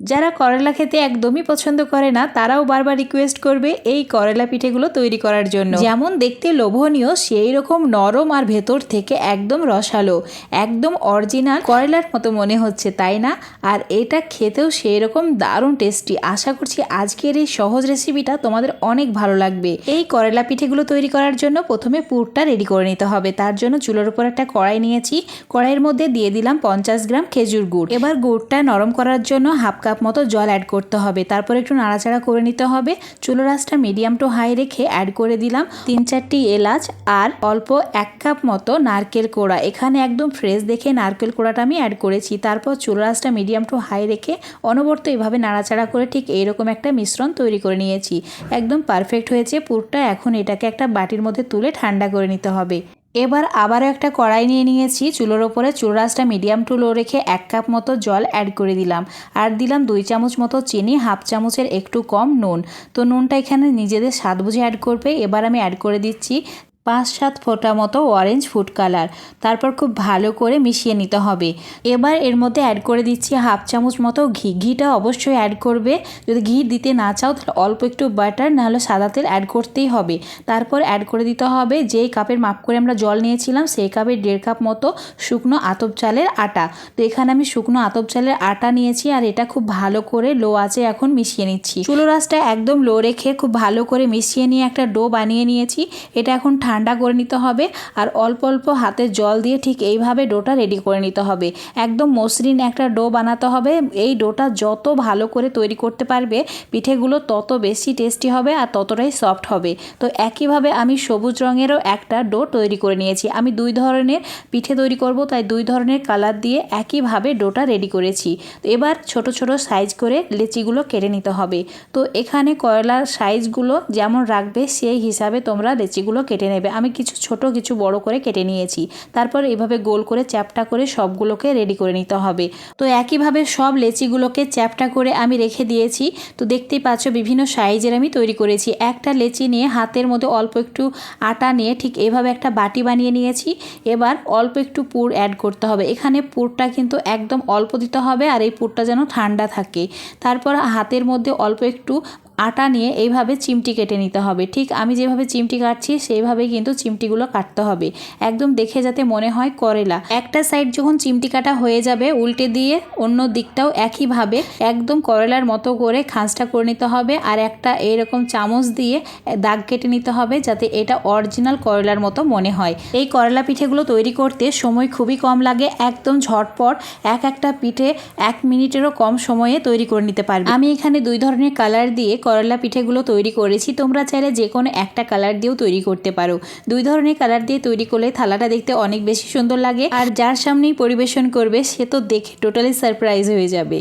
যারা করলা খেতে একদমই পছন্দ করে না, তারাও বারবার রিকোয়েস্ট করবে এই করলা পিঠেগুলো তৈরি করার জন্য। যেমন দেখতে লোভনীয়, সেই রকম নরম আর ভেতর থেকে একদম রসালো, একদম অরিজিনাল করলার মতো মনে হচ্ছে, তাই না? আর এটা খেতেও সেই রকম দারুণ টেস্টি আশা করছি আজকের এই সহজ রেসিপিটা তোমাদের অনেক ভালো লাগবে। এই করলা পিঠেগুলো তৈরি করার জন্য প্রথমে পুরটা রেডি করে নিতে হবে। তার জন্য চুলোর উপর একটা কড়াই নিয়েছি। কড়াইয়ের মধ্যে দিয়ে দিলাম পঞ্চাশ গ্রাম খেজুর গুড়। এবার গুড়টা নরম করার জন্য হাফ কাপ মতো জল অ্যাড করতে হবে। তারপর একটু নাড়াচাড়া করে নিতে হবে। চুলো রাসটা মিডিয়াম টু হাই রেখে অ্যাড করে দিলাম। তিন চারটি এলাচ আর অল্প এক কাপ মতো নারকেল কোড়া। এখানে একদম ফ্রেশ দেখে নারকেল কোড়াটা আমি অ্যাড করেছি। তারপর চুলো রাসটা মিডিয়াম টু হাই রেখে অনবর্ত এভাবে নাড়াচাড়া করে ঠিক এইরকম একটা মিশ্রণ তৈরি করে নিয়েছি। একদম পারফেক্ট হয়েছে। পুরটা এখন এটাকে একটা বাটির মধ্যে তুলে ঠান্ডা করে নিতে হবে। এবার আবারও একটা কড়াই নিয়ে নিয়েছি, চুলোর ওপরে চুলাসটা মিডিয়াম টু লো রেখে এক কাপ মতো জল অ্যাড করে দিলাম। আর দিলাম দুই চামচ মতো চিনি, হাফ চামচের একটু কম নুন। তো নুনটা এখানে নিজেদের স্বাদ বুঝে অ্যাড করবে। এবার আমি অ্যাড করে দিচ্ছি পাঁচ সাত ফোঁটা মতো অরেঞ্জ ফুড কালার তারপর খুব ভালো করে মিশিয়ে নিতে হবে। এবার এর মধ্যে অ্যাড করে দিচ্ছি হাফ চামচ মতো ঘি। ঘিটা অবশ্যই অ্যাড করবে। যদি ঘি দিতে না চাও, তাহলে অল্প একটু বাটার নাহলে সাদা তেল অ্যাড করতেই হবে। তারপর অ্যাড করে দিতে হবে যেই কাপের মাপ করে আমরা জল নিয়েছিলাম, সেই কাপের দেড় কাপ মতো শুকনো আতপ চালের আটা। তো এখানে আমি শুকনো আতপ চালের আটা নিয়েছি, আর এটা খুব ভালো করে লো আছে এখন মিশিয়ে নিচ্ছি। চুলো রাসটা একদম লো রেখে খুব ভালো করে মিশিয়ে নিয়ে একটা ডো বানিয়ে নিয়েছি। এটা এখন ঠান্ডা করে নিতে হবে আর অল্প অল্প হাতে জল দিয়ে ঠিক এইভাবে ডোটা রেডি করে নিতে হবে। একদম মসৃণ একটা ডো বানাতে হবে। এই ডোটা যত ভালো করে তৈরি করতে পারবে, পিঠেগুলো তত বেশি টেস্টি হবে আর ততটাই সফট হবে। তো একইভাবে আমি সবুজ রঙেরও একটা ডো তৈরি করে নিয়েছি। আমি দুই ধরনের পিঠে তৈরি করব, তাই দুই ধরনের কালার দিয়ে একইভাবে ডোটা রেডি করেছি। এবার ছোট ছোট সাইজ করে লেচিগুলো কেটে নিতে হবে। তো এখানে কয়লার সাইজগুলো যেমন রাখবে, সেই হিসাবে তোমরা লেচিগুলো কেটে নেবে। আমি কিছু ছোট, কিছু বড় করে কেটে নিয়েছি। তারপর এভাবে গোল করে চ্যাপটা করে সবগুলোকে রেডি করে নিতে হবে। তো একইভাবে সব লেচিগুলোকে চ্যাপটা করে আমি রেখে দিয়েছি। তো দেখতেই পাচ্ছ বিভিন্ন সাইজের আমি তৈরি করেছি। একটা লেচি নিয়ে হাতের মধ্যে অল্প একটু আটা নিয়ে ঠিক এভাবে একটা বাটি বানিয়ে নিয়েছি। এবার অল্প একটু পুর অ্যাড করতে হবে। এখানে পুরটা কিন্তু একদম অল্প দিতে হবে আর এই পুরটা যেন ঠান্ডা থাকে। তারপর হাতের মধ্যে অল্প একটু আটা নিয়ে এইভাবে চিমটি কেটে নিতে হবে। ঠিক আমি যেভাবে চিমটি কাটছি, সেইভাবেই কিন্তু চিমটিগুলো কাটতে হবে। একদম দেখে যাতে মনে হয় করেলা। একটা সাইড যখন চিমটি কাটা হয়ে যাবে, উল্টে দিয়ে অন্য দিকটাও একইভাবে একদম করেলার মতো করে খাঁজটা করে নিতে হবে আর একটা এরকম চামচ দিয়ে দাগ কেটে নিতে হবে যাতে এটা অরিজিনাল করলার মতো মনে হয়। এই করলা পিঠেগুলো তৈরি করতে সময় খুবই কম লাগে, একদম ঝটপট এক একটা পিঠে এক মিনিটেরও কম সময়ে তৈরি করে নিতে পারবে। আমি এখানে দুই ধরনের কালার দিয়ে করলা পিঠেগুলো তৈরি করেছি। তোমরা চাইলে যে কোনো একটা কালার দিয়েও তৈরি করতে পারো। দুই ধরনের কালার দিয়ে তৈরি করলে থালাটা দেখতে অনেক বেশি সুন্দর লাগে। আর যার সামনেই পরিবেশন করবে, সে তো দেখে টোটালি সারপ্রাইজ হয়ে যাবে।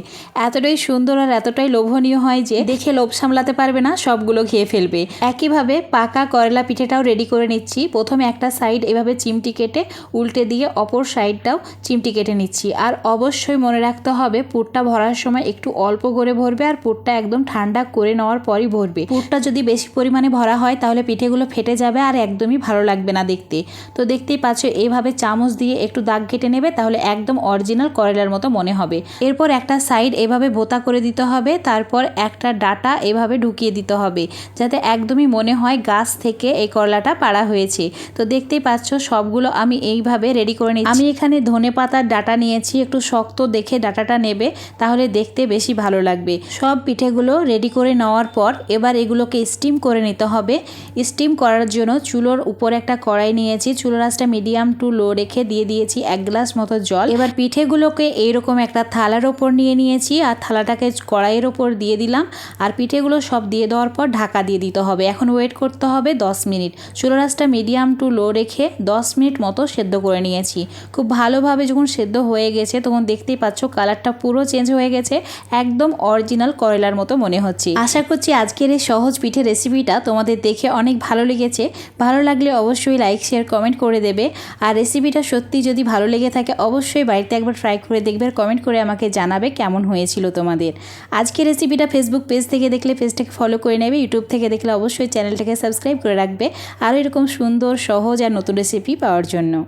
এতটাই সুন্দর আর এতটাই লোভনীয় হয় যে, দেখে লোভ সামলাতে পারবে না, সবগুলো খেয়ে ফেলবে। একইভাবে পাকা করলা পিঠেটাও রেডি করে নিচ্ছি। প্রথমে একটা সাইড এভাবে চিমটি কেটে উল্টে দিয়ে অপর সাইডটাও চিমটি কেটে নিচ্ছি। আর অবশ্যই মনে রাখতে হবে, পুরটা ভরার সময় একটু অল্প করে ভরবে আর পুরটা একদম ঠান্ডা করে নেওয়ার পরই ভরবে। পুরটা যদি বেশি পরিমাণে ভরা হয়, তাহলে পিঠেগুলো ফেটে যাবে আর একদমই ভালো লাগবে না দেখতে। তো দেখতেই পাচ্ছ, এইভাবে চামচ দিয়ে একটু দাগ কেটে নেবে, তাহলে একদম অরিজিনাল করলার মতো মনে হবে। এরপর একটা সাইড এভাবে ভোতা করে দিতে হবে, তারপর একটা ডাটা এভাবে ঢুকিয়ে দিতে হবে, যাতে একদমই মনে হয় গাছ থেকে এই করলাটা পাড়া হয়েছে। তো দেখতেই পাচ্ছ, সবগুলো আমি এইভাবে রেডি করে নিচ্ছি। আমি এখানে ধনে পাতার ডাটা নিয়েছি, একটু শক্ত দেখে ডাটাটা নেবে, তাহলে দেখতে বেশি ভালো লাগবে। সব পিঠেগুলো রেডি করে নেওয়ার পর এবার এগুলোকে স্টিম করে নিতে হবে। স্টিম করার জন্য চুলোর উপরে একটা কড়াই নিয়েছি। চুলো রাসটা মিডিয়াম টু লো রেখে দিয়ে দিয়েছি এক গ্লাস মতো জল। এবার পিঠেগুলোকে এইরকম একটা থালার ওপর নিয়ে নিয়েছি আর থালাটাকে কড়াইয়ের ওপর দিয়ে দিলাম। আর পিঠেগুলো সব দিয়ে দেওয়ার পর ঢাকা দিয়ে দিতে হবে। এখন ওয়েট করতে হবে দশ মিনিট। চুলো রাসটা মিডিয়াম টু লো রেখে দশ মিনিট মতো সেদ্ধ করে নিয়েছি। খুব ভালোভাবে যখন সেদ্ধ হয়ে গেছে, তখন দেখতেই পাচ্ছ কালারটা পুরো চেঞ্জ হয়ে গেছে। একদম অরিজিনাল করলার মতো মনে হচ্ছে। আশা করছি আজকের এই সহজ পিঠে রেসিপিটা তোমাদের দেখে অনেক ভালো লেগেছে। ভালো লাগলে অবশ্যই লাইক শেয়ার কমেন্ট করে দেবে। আর রেসিপিটা সত্যি যদি ভালো লেগে থাকে, অবশ্যই বাড়িতে একবার ট্রাই করে দেখবে আর কমেন্ট করে আমাকে জানাবে কেমন হয়েছিল তোমাদের। আজকের রেসিপিটা ফেসবুক পেজ থেকে দেখলে পেজটাকে ফলো করে নেবে। ইউটিউব থেকে দেখলে অবশ্যই চ্যানেলটাকে সাবস্ক্রাইব করে রাখবে। আর এরকম সুন্দর, সহজ আর নতুন রেসিপি পাওয়ার জন্য।